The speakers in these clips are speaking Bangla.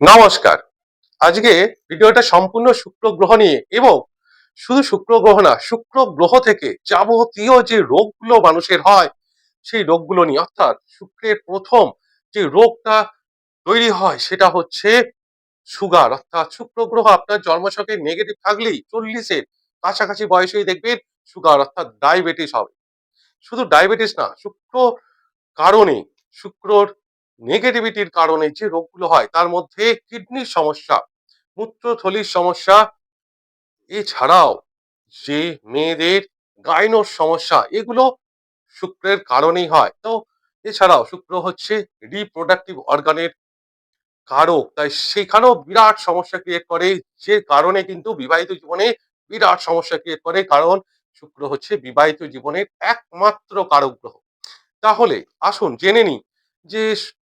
নমস্কার। আজকে ভিডিওটা সম্পূর্ণ শুক্র গ্রহ নিয়ে এবং শুধু শুক্র গ্রহ না, শুক্র গ্রহ থেকে যাবতীয় যে রোগগুলো মানুষের হয়, সেই রোগগুলো নিয়ে, অর্থাৎ শুক্রের প্রথম যে রোগটা তৈরি হয়, সেটা হচ্ছে সুগার। অর্থাৎ শুক্র গ্রহ আপনার জন্মছকে নেগেটিভ থাকলেই চল্লিশের কাছাকাছি বয়সেই দেখবেন সুগার, অর্থাৎ ডায়াবেটিস হবে। শুধু ডায়াবেটিস না, শুক্র কারণে শুক্রর নেগেটিভিটির কারণে যে রোগগুলো হয়, তার মধ্যে কিডনির সমস্যা, মূত্রথলির সমস্যা, এছাড়াও যে মেয়েদের গাইনোর সমস্যা, এগুলো শুক্রের কারণেই হয়। তো এছাড়াও শুক্র হচ্ছে রিপ্রোডাক্টিভ অর্গানের কারক, তাই সেখানেও বিরাট সমস্যা ক্রিয়েট করে, যে কারণে কিন্তু বিবাহিত জীবনে বিরাট সমস্যা ক্রিয়েট করে, কারণ শুক্র হচ্ছে বিবাহিত জীবনের একমাত্র কারক গ্রহ। তাহলে আসুন জেনে নিই যে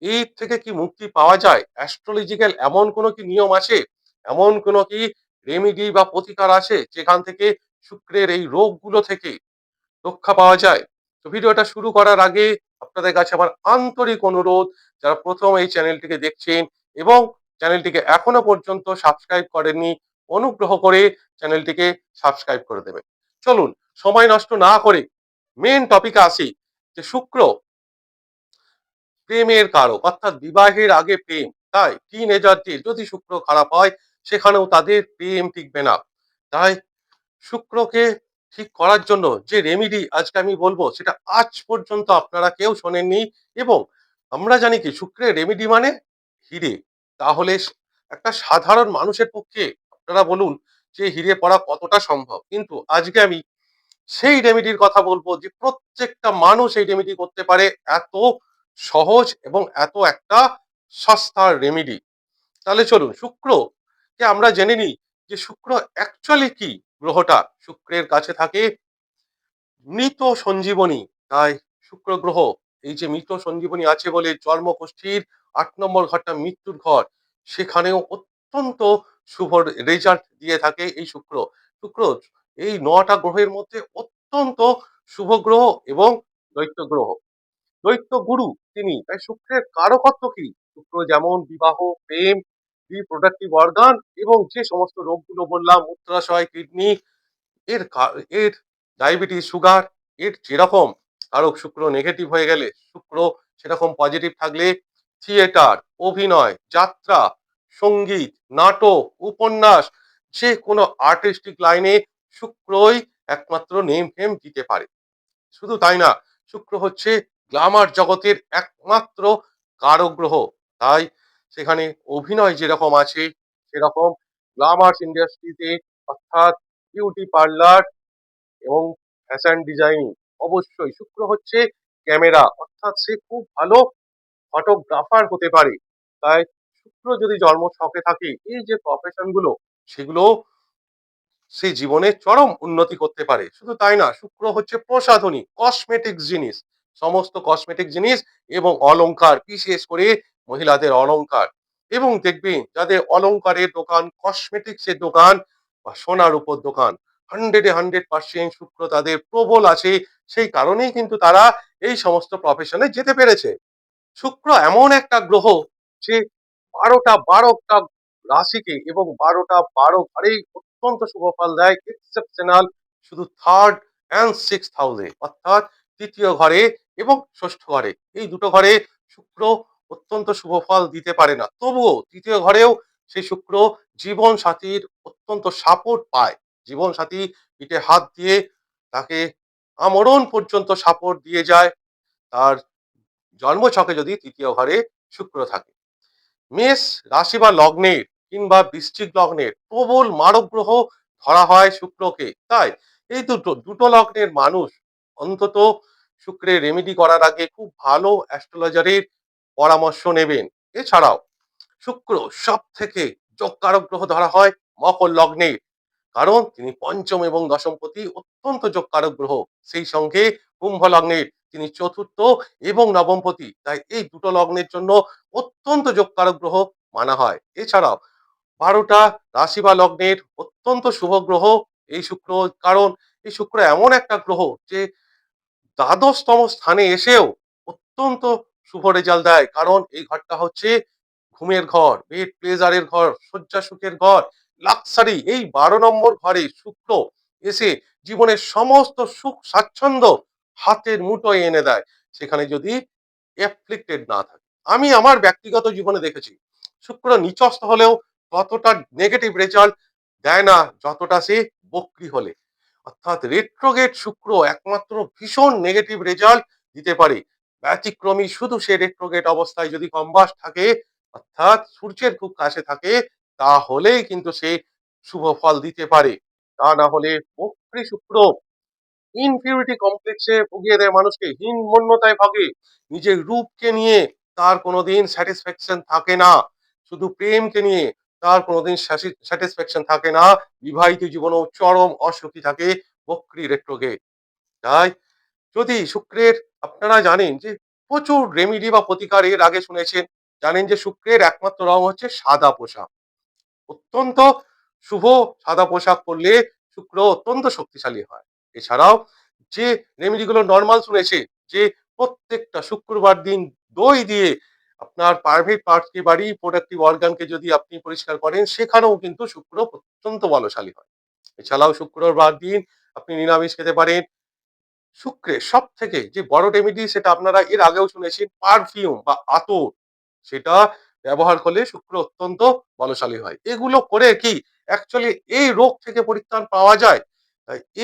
এই থেকে কি মুক্তি পাওয়া যায়? অ্যাস্ট্রোলজিক্যাল এমন কোনো কি নিয়ম আছে? এমন কোনো কি রেমিডি বা প্রতিকার আছে যেখান থেকে শুক্রের এই রোগগুলো থেকে রক্ষা পাওয়া যায়? তো ভিডিওটা শুরু করার আগে আপনাদের কাছে আমার আন্তরিক অনুরোধ, যারা প্রথম এই চ্যানেলটিকে দেখছেন এবং চ্যানেলটিকে এখনও পর্যন্ত সাবস্ক্রাইব করেননি, অনুগ্রহ করে চ্যানেলটিকে সাবস্ক্রাইব করে দেবেন। চলুন, সময় নষ্ট না করে মেন টপিকে আসি, যে শুক্র প্রেমের কারক, অর্থাৎ বিবাহের আগে প্রেম। তাই টিন এজারদের যদি শুক্র খারাপ হয়, সেখানেও তাদের প্রেম টিকবে না। তাই শুক্রকে ঠিক করার জন্য যে রেমিডি আজকে আমি বলব, সেটা আজ পর্যন্ত আপনারা কেউ শোনেননি এবং আমরা জানি কি, শুক্রের রেমিডি মানে হিরে। তাহলে একটা সাধারণ মানুষের পক্ষে আপনারা বলুন যে হিরে পড়া কতটা সম্ভব। কিন্তু আজকে আমি সেই রেমিডির কথা বলব যে প্রত্যেকটা মানুষ এই রেমিডি করতে পারে। এত সহজ এবং এত একটা সস্তার রেমিডি তাহলে চলুন, শুক্র, কে আমরা জেনে নিই যে শুক্র অ্যাকচুয়ালি কি গ্রহটা? শুক্রের কাছে থাকে মৃত সঞ্জীবনী। তাই শুক্র গ্রহ, এই যে মৃত সঞ্জীবনী আছে বলে জন্মগোষ্ঠীর আট নম্বর ঘরটা মৃত্যুর ঘর, সেখানেও অত্যন্ত শুভ রেজাল্ট দিয়ে থাকে এই শুক্র। শুক্র, এই নটা গ্রহের মধ্যে অত্যন্ত শুভ গ্রহ এবং দৈত্য গ্রহ। দৈত্য গুরু তিনি। তাই শুক্রের কারকত্ব কি? শুক্র যেমন বিবাহ, প্রেম রিপ্রোডাক্টিভ অর্গান এবং যে সমস্ত রোগগুলো বললাম মূত্রাশয় কিডনি এর এর ডায়াবেটিস সুগার এর যেরকম কারক শুক্র নেগেটিভ হয়ে গেলে শুক্র সেরকম পজিটিভ থাকলে থিয়েটার অভিনয়, যাত্রা, সংগীত, নাটক, উপন্যাস, যে কোনো আর্টিস্টিক লাইনে শুক্রই একমাত্র নেম ফেম দিতে পারে। শুধু তাই না, শুক্র হচ্ছে গ্লামার জগতের একমাত্র কারক গ্রহ তাই সেখানে অভিনয় যেরকম আছে, সেরকম গ্লামার্স ইন্ডাস্ট্রিতে অর্থাৎ বিউটি পার্লার এবং ফ্যাশন ডিজাইনিং অবশ্যই। শুক্র হচ্ছে ক্যামেরা, অর্থাৎ সে খুব ভালো ফটোগ্রাফার হতে পারে। তাই শুক্র যদি জন্ম ছকে থাকে, এই যে প্রফেশনগুলো সেগুলো সে জীবনে চরম উন্নতি করতে পারে। শুধু তাই না, শুক্র হচ্ছে প্রসাধনী কসমেটিক জিনিস সমস্ত কসমেটিক জিনিস এবং অলংকার, বিশেষ করে মহিলাদের অলংকার। এবং দেখবেন যাদের অলংকারের দোকান কসমেটিক্সের দোকান বা সোনার উপর দোকান হান্ড্রেডে হান্ড্রেড পার্সেন্ট শুক্র তাদের প্রবল আছে, সেই কারণেই কিন্তু তারা এই সমস্ত প্রফেশনে যেতে পেরেছে। শুক্র এমন একটা গ্রহ যে বারোটা বারোটা রাশিকে এবং বারোটা বারো ঘরেই অত্যন্ত শুভ ফল দেয় এক্সেপশনাল শুধু থার্ড অ্যান্ড সিক্স হাউসে অর্থাৎ তৃতীয় ঘরে এবং ষষ্ঠ ঘরে। এই দুটো ঘরে শুক্র অত্যন্ত শুভ ফল দিতে পারে না। তবুও তৃতীয় ঘরেও সেই শুক্র জীবন সাথীর অত্যন্ত সাপোর্ট পায়। জীবন সাথী পিঠে হাত দিয়ে তাকে আমরণ পর্যন্ত সাপোর্ট দিয়ে যায়। তার জন্মছকে যদি তৃতীয় ঘরে শুক্র থাকে। মেষ রাশি বা লগ্নের কিংবা বৃশ্চিক লগ্নের প্রবল মারক গ্রহ ধরা হয় শুক্রকে। তাই এই দুটো দুটো লগ্নের মানুষ অন্তত শুক্রের রেমেডি করার আগে খুব ভালো অ্যাস্ট্রোলজারের পরামর্শ নেবেন। এছাড়াও, শুক্র সব থেকে যোগকারক গ্রহ ধরা হয় মকর লগ্নের। কারণ তিনি পঞ্চম এবং দশমপতি অত্যন্ত যোগকারক গ্রহ। সেই সঙ্গে কুম্ভ লগ্নের তিনি চতুর্থ এবং নবমপতি তাই এই দুটো লগ্নের জন্য অত্যন্ত যোগকারক গ্রহ মানা হয়। এছাড়াও, বারোটা রাশি বা লগ্নের অত্যন্ত শুভ গ্রহ এই শুক্র। কারণ এই শুক্র এমন একটা গ্রহ যে দ্বাদশতম স্থানে এসেও অত্যন্ত শুভ রেজাল্ট দেয়, কারণ এই ঘরটা হচ্ছে ঘুমের ঘর বেড প্লেজারের ঘর, শয্যা সুখের ঘর লাক্সারি এই বারো নম্বর ঘরে শুক্র এসে জীবনের সমস্ত সুখ স্বাচ্ছন্দ্য হাতের মুঠোয় এনে দেয়, সেখানে যদি অ্যাফ্লিক্টেড না থাকে। আমি আমার ব্যক্তিগত জীবনে দেখেছি, শুক্র নিচস্ত হলেও ততটা নেগেটিভ রেজাল্ট দেয় না, যতটা সে বক্রি হলে। অর্থাৎ রেট্রোগেট শুক্র একমাত্র ভীষণ নেগেটিভ রেজাল্ট দিতে পারে। ব্যতিক্রমী শুধু সে রেট্রোগেট অবস্থায় যদি কম্বাস থাকে, অর্থাৎ সূর্যের খুব কাছে থাকে, তাহলেই কিন্তু সে শুভ ফল দিতে পারে। তা না হলে বক্রি শুক্র ইনফিউরিটি কমপ্লেক্সে ভুগিয়ে দেয় মানুষকে, হীনমন্যতায় ভাগে। নিজের রূপকে নিয়ে তার কোনোদিন স্যাটিসফ্যাকশন থাকে না। শুধু প্রেমকে নিয়ে তার কোনোদিন স্যাটিসফ্যাকশন থাকে না। বিবাহিত জীবনেও চরম অসুখী থাকে বক্রি রেট্রোগেট তাই যদি শুক্রের, আপনারা জানেন যে প্রচুর রেমিডি বা প্রতিকার এর আগে শুনেছেন, জানেন যে শুক্রের একমাত্র রং হচ্ছে সাদা পোশাক। অত্যন্ত শুভ সাদা পোশাক পরলে শুক্র অত্যন্ত শক্তিশালী হয়। এছাড়াও যে রেমিডিগুলো নর্মাল শুনেছে, যে প্রত্যেকটা শুক্রবার দিন দই দিয়ে আপনার প্রাইভেট পার্টকে বাড়ি প্রোডাক্টিভ অর্গানকে যদি আপনি পরিষ্কার করেন, সেখানেও কিন্তু শুক্র অত্যন্ত বলশালী হয়। এছাড়াও শুক্রবার দিন, আপনি নিরামিষ খেতে পারেন। শুক্রে সব থেকে যে বড় রেমেডি সেটা আপনারা এর আগেও শুনেছেন, পারফিউম বা আতর। সেটা ব্যবহার করলে শুক্র অত্যন্ত বলশালী হয়। এগুলো করে কি অ্যাকচুয়ালি এই রোগ থেকে পরিত্রাণ পাওয়া যায়?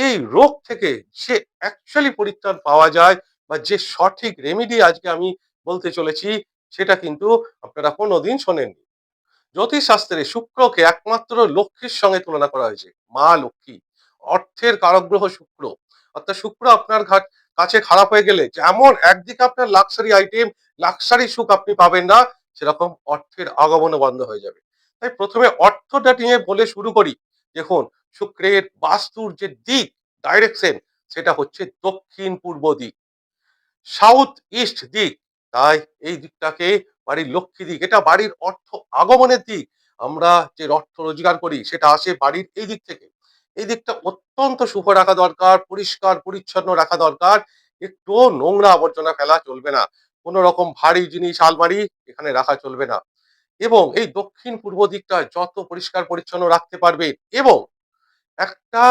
এই রোগ থেকে সে অ্যাকচুয়ালি পরিত্রাণ পাওয়া যায় বা যে সঠিক রেমেডি আজকে আমি বলতে চলেছি সেটা কিন্তু আপনারা কোনোদিন শোনেননি। জ্যোতিষশাস্ত্রে শুক্রকে একমাত্র লক্ষ্মীর সঙ্গে তুলনা করা হয়েছে, মা লক্ষ্মী। অর্থের কারগ্রহ শুক্র। অর্থাৎ শুক্র আপনার ঘাট কাছে খারাপ হয়ে গেলে যেমন একদিকে আপনার লাক্সারি আইটেম লাক্সারি সুখ আপনি পাবেন না, সেরকম অর্থের আগমনও বন্ধ হয়ে যাবে। তাই প্রথমে অর্থটা নিয়ে বলে শুরু করি। দেখুন, শুক্রের বাস্তুর যে দিক ডাইরেকশন সেটা হচ্ছে দক্ষিণ পূর্ব দিক। সাউথ ইস্ট দিক তাই এই দিকটাকে বাড়ির লক্ষ্মী দিক, এটা বাড়ির অর্থ আগমনের দিক। আমরা যে অর্থ রোজগার করি, সেটা আসে বাড়ির এই দিক থেকে। এই দিকটা অত্যন্ত শুভ রাখা দরকার, পরিষ্কার, পরিচ্ছন্ন রাখা দরকার। একটু নোংরা আবর্জনা ফেলা চলবে না। কোনো রকম ভারী জিনিস, আলমারি এখানে রাখা চলবে না। এবং এই দক্ষিণ পূর্ব দিকটা যত পরিষ্কার, পরিচ্ছন্ন রাখতে পারবে এবং একটা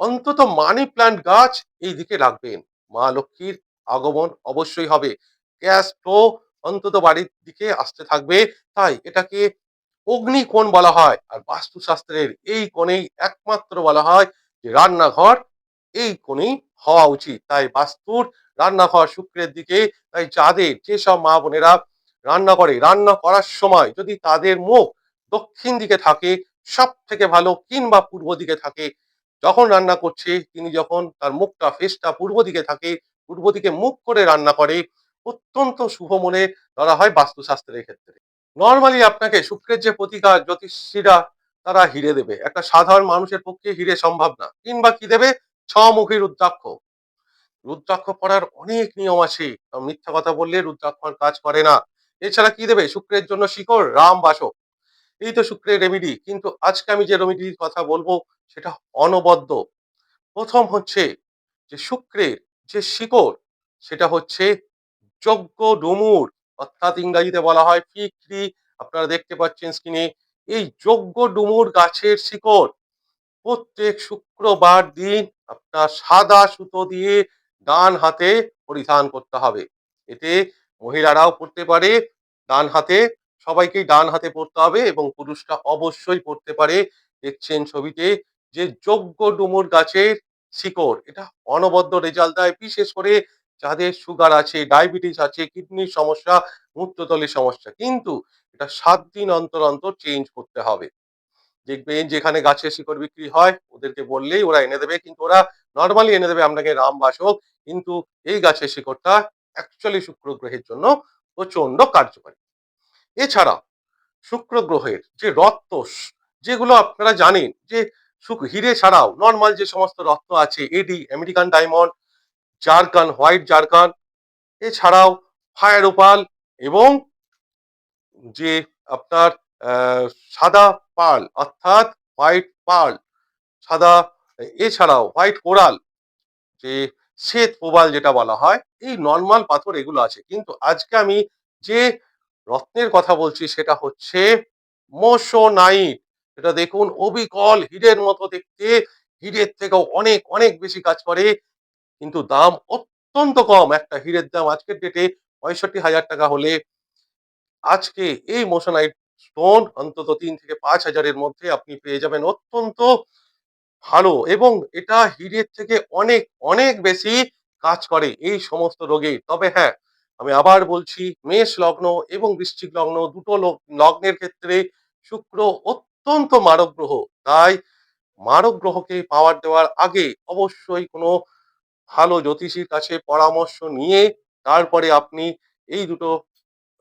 অন্তত মানি প্ল্যান্ট গাছ এই দিকে রাখবেন। মা লক্ষ্মীর আগমন অবশ্যই হবে। গ্যাস ফ্লো অন্তত বাড়ির দিকে আসতে থাকবে। তাই এটাকে অগ্নি কোণ বলা হয় আর বাস্তুশাস্ত্রের এই কোণেই একমাত্র বলা হয় যে রান্নাঘর এই কোণেই হওয়া উচিত। তাই বাস্তুর রান্নাঘর শুক্রের দিকে, তাই যাদের যেসব মা বোনেরা রান্না করে, রান্না করার সময় যদি তাদের মুখ দক্ষিণ দিকে থাকে সব থেকে ভালো কিংবা পূর্ব দিকে থাকে, যখন রান্না করছে, তিনি যখন তার মুখটা ফেসটা পূর্ব দিকে থাকে, পূর্ব দিকে মুখ করে রান্না করে অত্যন্ত শুভ মনে ধরা হয় বাস্তুশাস্ত্রের ক্ষেত্রে। নর্মালি আপনাকে শুক্রের যে প্রতিকার জ্যোতিষীরা, তারা হিরে দেবে। একটা সাধারণ মানুষের পক্ষে হিরে সম্ভব না। কিংবা কি দেবে? ছমুখী রুদ্রাক্ষ। রুদ্রাক্ষ পড়ার অনেক নিয়ম আছে। মিথ্যা কথা বললে রুদ্রাক্ষ কাজ করে না। এছাড়া কি দেবে? শুক্রের জন্য শিকড়, রাম বাসক। এই তো শুক্রের রেমিডি কিন্তু আজকে আমি যে রেমিডির কথা বলব, সেটা অনবদ্য। প্রথম হচ্ছে যে শুক্রের যে শিকড়, সেটা হচ্ছে যজ্ঞ ডুমুর, অর্থাৎ ইংরাজিতে বলা হয় ফিকরি আপনারা দেখতে পাচ্ছেন স্ক্রিনে এই যোগ্য ডুমুর গাছের শিকড়। প্রত্যেক শুক্রবার দিন আপনার সাদা সুতো দিয়ে ডান হাতে পরিধান করতে হবে। এতে মহিলারাও পড়তে পারে, ডান হাতে, সবাইকেই ডান হাতে পড়তে হবে এবং পুরুষরা অবশ্যই পড়তে পারে। দেখছেন ছবিতে যে যজ্ঞ ডুমুর গাছের শিকড়, এটা অনবদ্য রেজাল্ট দেয়। বিশেষ করে যাদের সুগার আছে ডায়াবেটিস আছে কিডনির সমস্যা, মূত্রতলের সমস্যা, কিন্তু এটা সাত দিন অন্তর অন্তর চেঞ্জ করতে হবে। দেখবেন যেখানে গাছের শিকড় বিক্রি হয়, ওদেরকে বললেই ওরা এনে দেবে, কিন্তু ওরা নর্মালি এনে দেবে আপনাকে রামবাসক, কিন্তু এই গাছের শিকড়টা অ্যাকচুয়ালি শুক্র গ্রহের জন্য প্রচণ্ড কার্যকরী। এছাড়া শুক্র গ্রহের যে রত্ন যেগুলো আপনারা জানেন যে হিরে ছাড়াও নর্মাল যে সমস্ত রত্ন আছে AD American diamond zircon, white zircon, এছাড়াও ফায়ার ওপাল এবং যে আপনার সাদা পার্ল অর্থাৎ হোয়াইট পার্ল সাদা, এছাড়াও হোয়াইট কোরাল, যে শ্বেত প্রবাল যেটা বলা হয়, এই নর্মাল পাথর এগুলো আছে। কিন্তু আজকে আমি যে রত্নের কথা বলছি সেটা হচ্ছে মোশোনাইট এটা দেখুন, অবিকল হিরের মতো দেখতে। হিরের থেকেও অনেক অনেক বেশি কাজ করে। কিন্তু দাম অত্যন্ত কম। একটা হীরের দাম আজকের ডেটে পঁয়ষট্টি হাজার টাকা হলে আজকে এই মোশনাইট স্টোন অন্তত তিন থেকে পাঁচ হাজারের মধ্যে আপনি পেয়ে যাবেন অত্যন্ত ভালো এবং এটা হীরের থেকে অনেক অনেক বেশি কাজ করে এই সমস্ত রোগে। তবে হ্যাঁ আমি আবার বলছি, মেষ লগ্ন এবং বৃশ্চিক লগ্ন দুটো লগ্নের ক্ষেত্রে শুক্র অত্যন্ত মারক গ্রহ তাই মারক গ্রহকে পাওয়ার দেওয়ার আগে অবশ্যই কোনো ভালো জ্যোতিষীর কাছে পরামর্শ নিয়ে তারপরে আপনি এই দুটো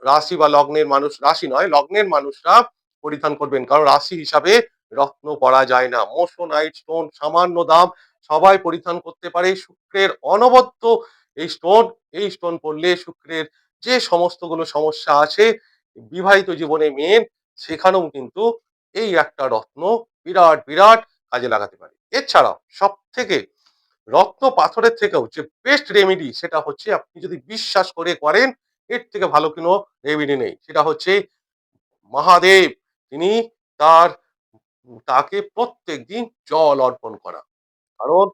রাশি বা লগ্নের মানুষ, রাশি নয়, লগ্নের মানুষরা পরিধান করবেন। কারণ রাশি হিসাবে রত্ন পরা যায় না। মোশোনাইট, স্টোন, সামান্য দাম সবাই পরিধান করতে পারে। শুক্রের অনবদ্য এই স্টোন এই স্টোন পড়লে শুক্রের যে সমস্তগুলো সমস্যা আছে, বিবাহিত জীবনে মেন, সেখানেও কিন্তু এই একটা রত্ন বিরাট বিরাট কাজে লাগাতে পারে। এছাড়াও সব থেকে রত্ন পাথরের থেকেও যে বেস্ট রেমেডি সেটা হচ্ছে আপনি যদি বিশ্বাস করে করেন, এর থেকে ভালো কোনো রেমেডি নেই। সেটা হচ্ছে মহাদেব, তিনি তার, তাকে প্রত্যেক দিন জল অর্পণ করা। কারণ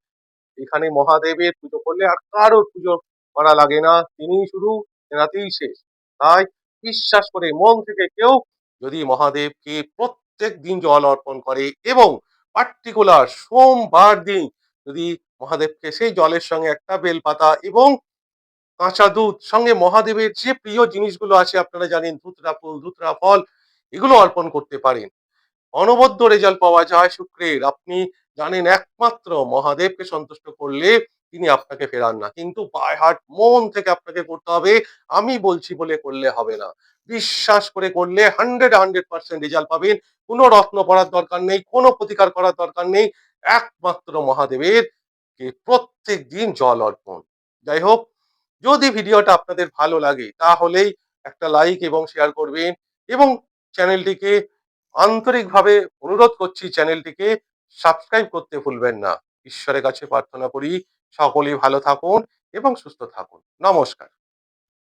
এখানে মহাদেবের পুজো করলে আর কারোর পুজো করা লাগে না, তিনি শুধু তেনাতেই শেষ। তাই বিশ্বাস করে মন থেকে কেউ যদি মহাদেবকে প্রত্যেক দিন জল অর্পণ করে এবং পার্টিকুলার সোমবার দিন যদি মহাদেবকে সেই জলের সঙ্গে একটা বেলপাতা এবং কাঁচা দুধ, সঙ্গে মহাদেবের যে প্রিয় জিনিসগুলো আছে, আপনারা জানেন, ধুতরা ফুল, ধুতরা ফল, এগুলো অর্পণ করতে পারেন। অনবদ্য রেজাল্ট পাওয়া যায় শুক্রের। আপনি জানেন, একমাত্র মহাদেবকে সন্তুষ্ট করলে তিনি আপনাকে ফেরান না। কিন্তু বাই হার্ট মন থেকে আপনাকে করতে হবে, আমি বলছি বলে করলে হবে না। বিশ্বাস করে করলে হান্ড্রেড হান্ড্রেড পার্সেন্ট রেজাল্ট পাবেন। কোনো রত্ন পড়ার দরকার নেই, কোনো প্রতিকার করার দরকার নেই। একমাত্র মহাদেবের কে প্রত্যেক দিন জল অর্পণ। যাই হোক, যদি ভিডিওটা আপনাদের ভালো লাগে, তাহলেই একটা লাইক এবং শেয়ার করবেন এবং চ্যানেলটিকে আন্তরিকভাবে অনুরোধ করছি, চ্যানেলটিকে সাবস্ক্রাইব করতে ভুলবেন না। ঈশ্বরের কাছে প্রার্থনা করি, সকলেই ভালো থাকুন এবং সুস্থ থাকুন। নমস্কার।